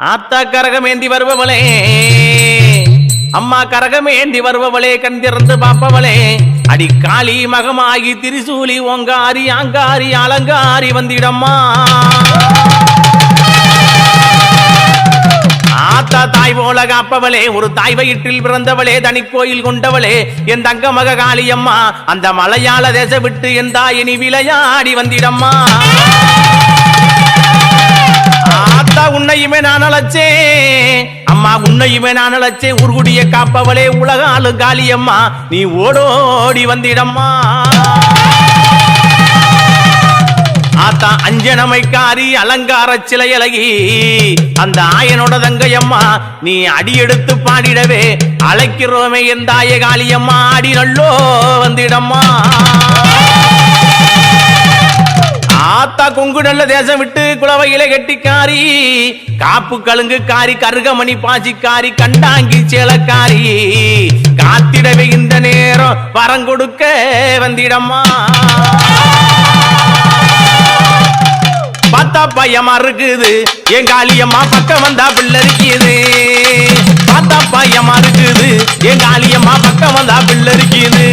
ஆத்தா கரகமேந்தி வருபவளே. அம்மா கரகமேந்தி வருபவளே கண் திறந்து பாப்பவளே அடி காளி மகமாகி திரிசூலி ஓங்காரி ஆங்காரி அலங்காரி வந்திடம்மா. ஆத்தா தாய் போல காப்பவளே ஒரு தாய் வயிற்றில் பிறந்தவளே தனி கோயில் கொண்டவளே. என் தங்க மக காளியம்மா அந்த மலையாள தேச விட்டு என் தாயினி விளையாடி வந்திடம்மா. ஆத்தா உன்னையுமே நான் அழைச்சேன். அம்மா உன்னையுமே நான் அழைச்சேன். உருகுடிய காப்பவளே உலக ஆளு காளியம்மா நீ ஓடோடி வந்திடம்மா. ஆத்தா அஞ்சனமைக்காரி அலங்கார சிலையழகி அந்த ஆயனோட தங்கையம்மா நீ அடியெடுத்து பாடிடவே அழைக்கிறோமே என் தாய காளியம்மா அடி நல்லோ வந்திடம்மா. ஆத்தா கொங்கு நல்ல தேசம் விட்டு குளவையில கெட்டிக்காரி காப்பு கழுங்கு காரி கருகமணி பாசிக்காரி கண்டாங்கி சேலக்காரி. காத்திடவே இந்த நேரம் வரம் கொடுக்க வந்திடம்மா. பார்த்தா பயமா இருக்குது என் காளியம்மா பக்கம் வந்தா பிள்ளை இருக்குது. பார்த்தா பயமா இருக்குது என் காளியம்மா பக்கம் வந்தா பிள்ளை இருக்குது.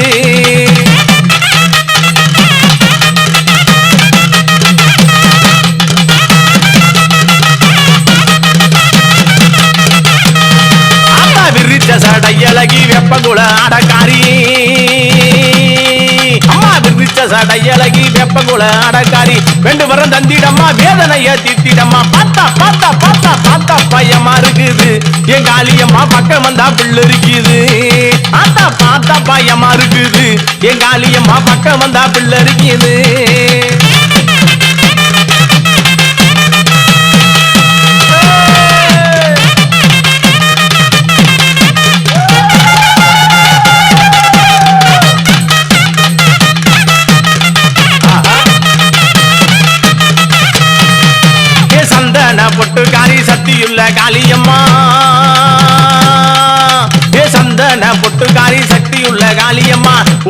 வெப்பகுல அடக்காரி அம்மா விரிச்ச சடையழகி வெப்பகுல அடக்காரி ரெண்டு வரம் தந்திடம்மா வேதனைய திட்டிடம்மா. பார்த்தா பார்த்தா பார்த்தா பார்த்தா பையமா இருக்குது. என் காளியம்மா பக்கம் வந்தா பிள்ளை இருக்குது ஆத்தா பார்த்தா பையமா இருக்குது. என் காளியம்மா பக்கம் வந்தா பிள்ளை இருக்குது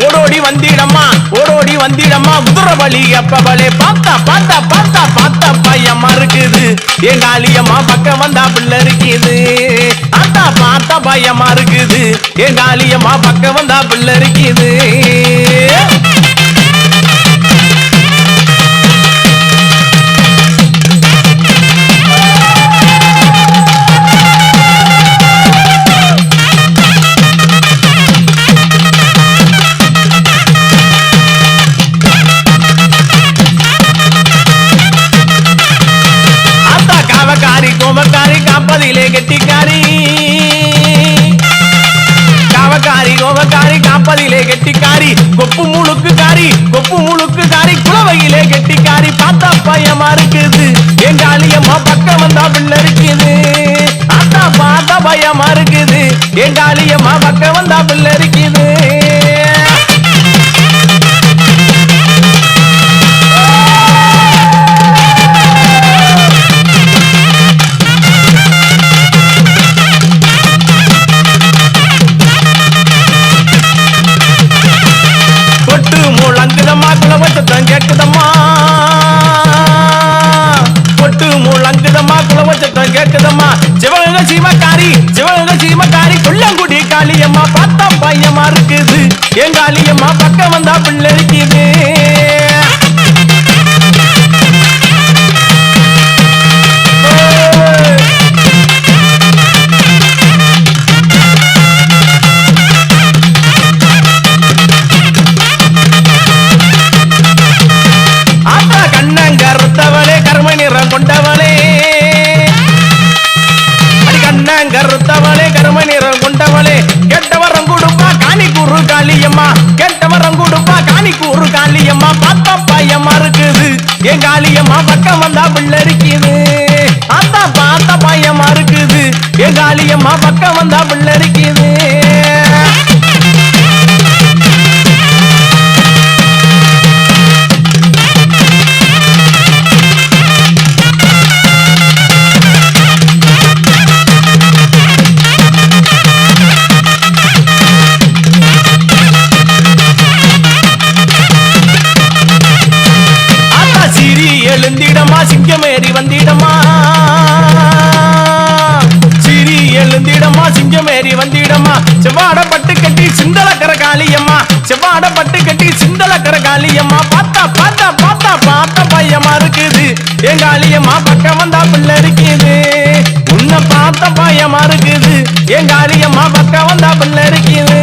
ஓடோடி வந்திடம்மா ஓடோடி வந்திடம்மா. குதிர வழி அப்பவளே பார்த்தா பார்த்தா பார்த்தா பார்த்தா பையம்மா இருக்குது. என் காளியம்மா பக்கம் வந்தா பிள்ளை இருக்குது. பார்த்தா பார்த்தா பையம்மா இருக்குது. என் காளியம்மா பக்கம் வந்தா பிள்ளை இருக்குது. பையமா இருக்குது? இருக்குது. எங்க அழியம்மா பக்கம் வந்தா பிள்ளை இருக்குது அம்மா பார்த்தா பையமா இருக்குது. என் காளியம்மா பக்கம் வந்தா பிள்ளரிக்குது அதான் பார்த்தா பையமா இருக்குது. என் காளியம்மா பக்கம் வந்தா பிள்ளரிக்குது பட்டு கட்டி சிந்தலக்கர காளியம்மா பார்த்தா பார்த்தா பார்த்தா பார்த்த பையமா இருக்குது. என் காளியம்மா பக்கம் வந்தா பிள்ளை இருக்குது. உன்னை பார்த்த பையமா இருக்குது. என் காளியம்மா பக்கம் வந்தா பிள்ளை இருக்குது.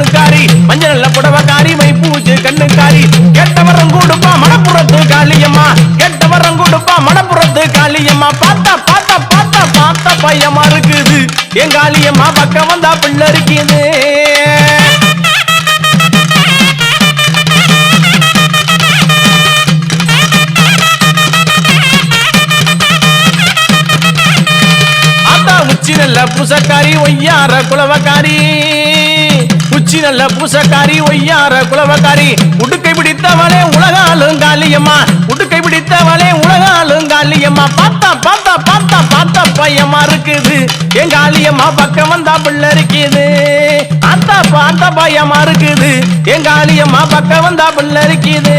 மைப்பூச்சு மஞ்சள் நல்ல புடவக்காரி பூஜை கண்ணுக்காரி. கெட்டவரம் கூடுப்பா மணப்புறத்து காளியம்மா. கெட்டவரம் கூடுப்பா மணப்புறத்து காளியம்மா. பார்த்தா பார்த்தா பார்த்தா பார்த்தா பயமா இருக்குது. என் காளியம்மா பக்கம் வந்தா பிள்ளை இருக்குது பூசக்காரி ஒய்யார குலவக்காரி. உச்சி நல்ல பூசக்காரி ஒய்யார குலவக்காரி. உடுக்கை பிடித்தவளே உலகாலும் காலியம்மா. உடுக்கை பிடித்தவளே உலகாலும் காலியம்மா. பார்த்தா பார்த்தா பார்த்தா பார்த்தா பையமா இருக்குது. என் காலியம்மா பக்கம் வந்தா பிள்ளை இருக்குது. ஆத்தா பார்த்தா பையமா இருக்குது. என் காலியம்மா பக்கம் வந்தா பிள்ளை இருக்குது.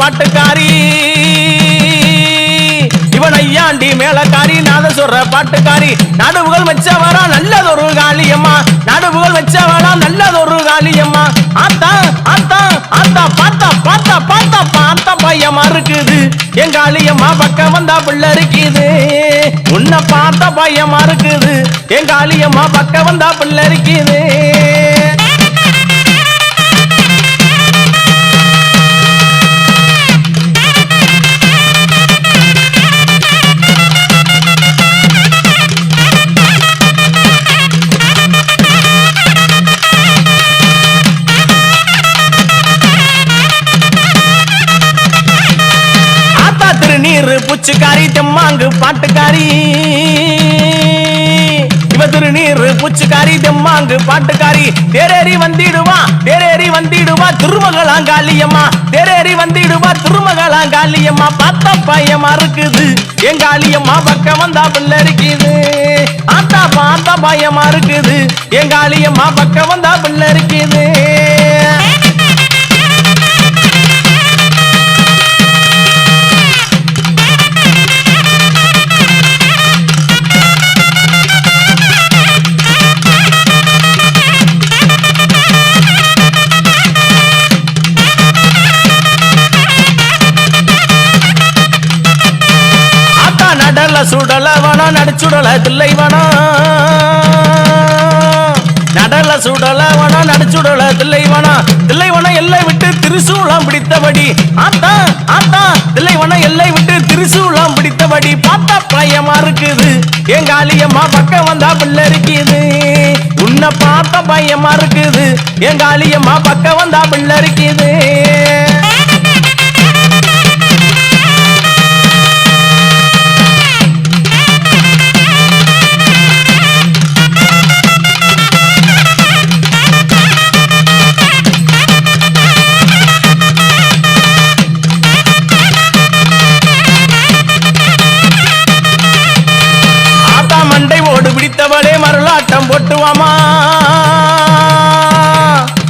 பாட்டுக்காரி. இவன் ஐயாண்டி மேலக்காரி? நாத சொல்ற பாட்டுக்காரி. நடுவுகள் வச்சவரா நல்லதொரு காளியம்மா. நடுவுகள் வச்சவரா நல்லதொரு காளியம்மா. ஆத்தா ஆத்தா ஆத்தா பார்த்தா பார்த்தா பார்த்தா பார்த்தா பையமா இருக்குது. என் காளியம்மா பக்கம் வந்தா புள்ள இருக்குது உன்னை பார்த்தா பையமா இருக்குது. என் காளியம்மா பக்கம் வந்தா பிள்ளை இருக்குது தெம்மாங்கு பாட்டுக்காரி. இவ திருநீர் பூச்சிக்காரி தெம்மாங்கு பாட்டுக்காரி. தேரேறி வந்திடுவா தேரேறி வந்திடுவா திருமகளாங்காளியம்மா. தேரேறி வந்திடுவா திருமகளாங்காளியம்மா. பார்த்தா பையமா இருக்குது. எங்க காலியம்மா பக்கம் வந்தா பிள்ளை இருக்குது. ஆத்தா பார்த்தா பயமா இருக்குது. எங்க காளியம்மா பக்கம் வந்தா பிள்ளை இருக்குது. வன நடிச்சுடல தில்லைவனா நடல சுடலவனா நடிச்சுடல தில்லை தில்லைவனா தில்லை எல்லை விட்டு திரிசூலம் பிடித்தபடி ஆத்தா ஆத்தா தில்லைவனா எல்லை விட்டு திரிசூலம் பிடித்தபடி பார்த்தா பயமா இருக்குது. எங்க காளியம்மா பக்கம் வந்தா பிள்ளை இருக்குது. உன்னை பார்த்த பயமா இருக்குது. எங்க காளியம்மா பக்கம் வந்தா பிள்ளை இருக்குது. போட்டுவாமா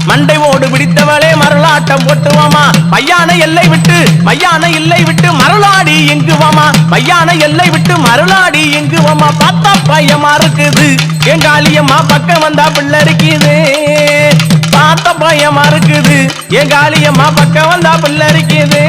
மண்டை ஓடு பிடித்தவளே மரளாட்டம் போட்டுவாமா மையான எல்லை விட்டு மையான எல்லை விட்டு மரளாடி எங்குவாமா பையான எல்லை விட்டு மரலாடி எங்குவாமா பார்த்தா பயமா இருக்குது. என் காளியம்மா பக்கம் வந்தா பிள்ளை இருக்குது பார்த்த பயமா இருக்குது. என் காளியம்மா பக்கம் வந்தா பிள்ளை இருக்குது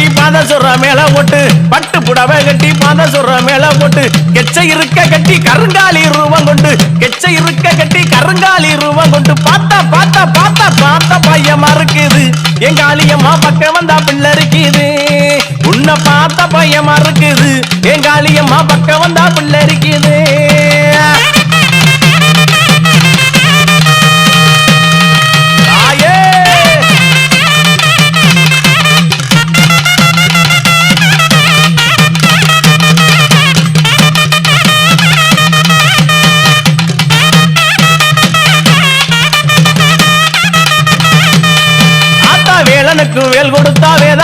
பாத சொல்ற மேல போட்டு பட்டு புடவை கட்டி பாத சொல்ற மேல போட்டு கெச்சை இருக்க கட்டி கருங்காலி ரூபம் கொண்டு. கெச்சை இருக்க கட்டி கருங்காலி ரூபம் கொண்டு. பார்த்தா பார்த்தா பார்த்தா பார்த்தா பையமா இருக்குது. என் காளியம்மா பக்கம் வந்தா பிள்ளை இருக்குது. உன்னை பார்த்த பையமா இருக்குது. என் காளியம்மா பக்கம் வந்தா பிள்ளை இருக்குது.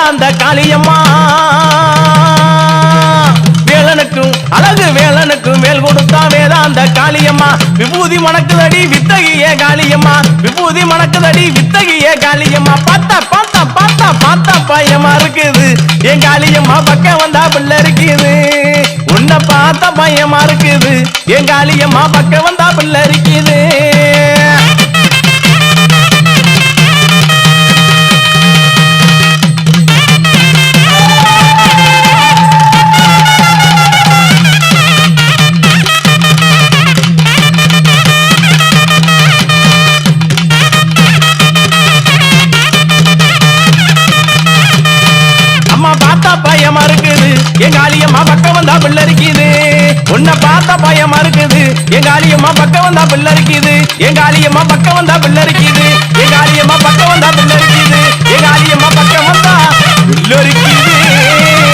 அந்த காளியம்மா. வேலனுக்கும் அழகு வேலனுக்கும் வேல் கொடுத்தா வேதாந்த காளியம்மா. விபூதி மணக்குதடி வித்தகிய காளியம்மா. விபூதி மணக்குதடி வித்தகிய காளியம்மா. பார்த்தா பார்த்தா பார்த்தா பார்த்தா பையமா இருக்குது. என் காளியம்மா பக்கம் வந்தா பிள்ளை இருக்குது உன்னை பார்த்த பயமா இருக்குது. என் காளியம்மா பக்கம் வந்தா பிள்ளை இருக்குது உன்னை பார்த்தா பயமா இருக்குது எங்க ஆலியம்மா பக்கம் வந்தா பிள்ளை இருக்குது எங்க ஆலியம்மா பக்கம் வந்தா பிள்ளை இருக்குது எங்க ஆலியம்மா பக்கம் வந்தா பிள்ளை இருக்குது எங்க ஆலியம்மா பக்கம் வந்தா பிள்ளை இருக்குது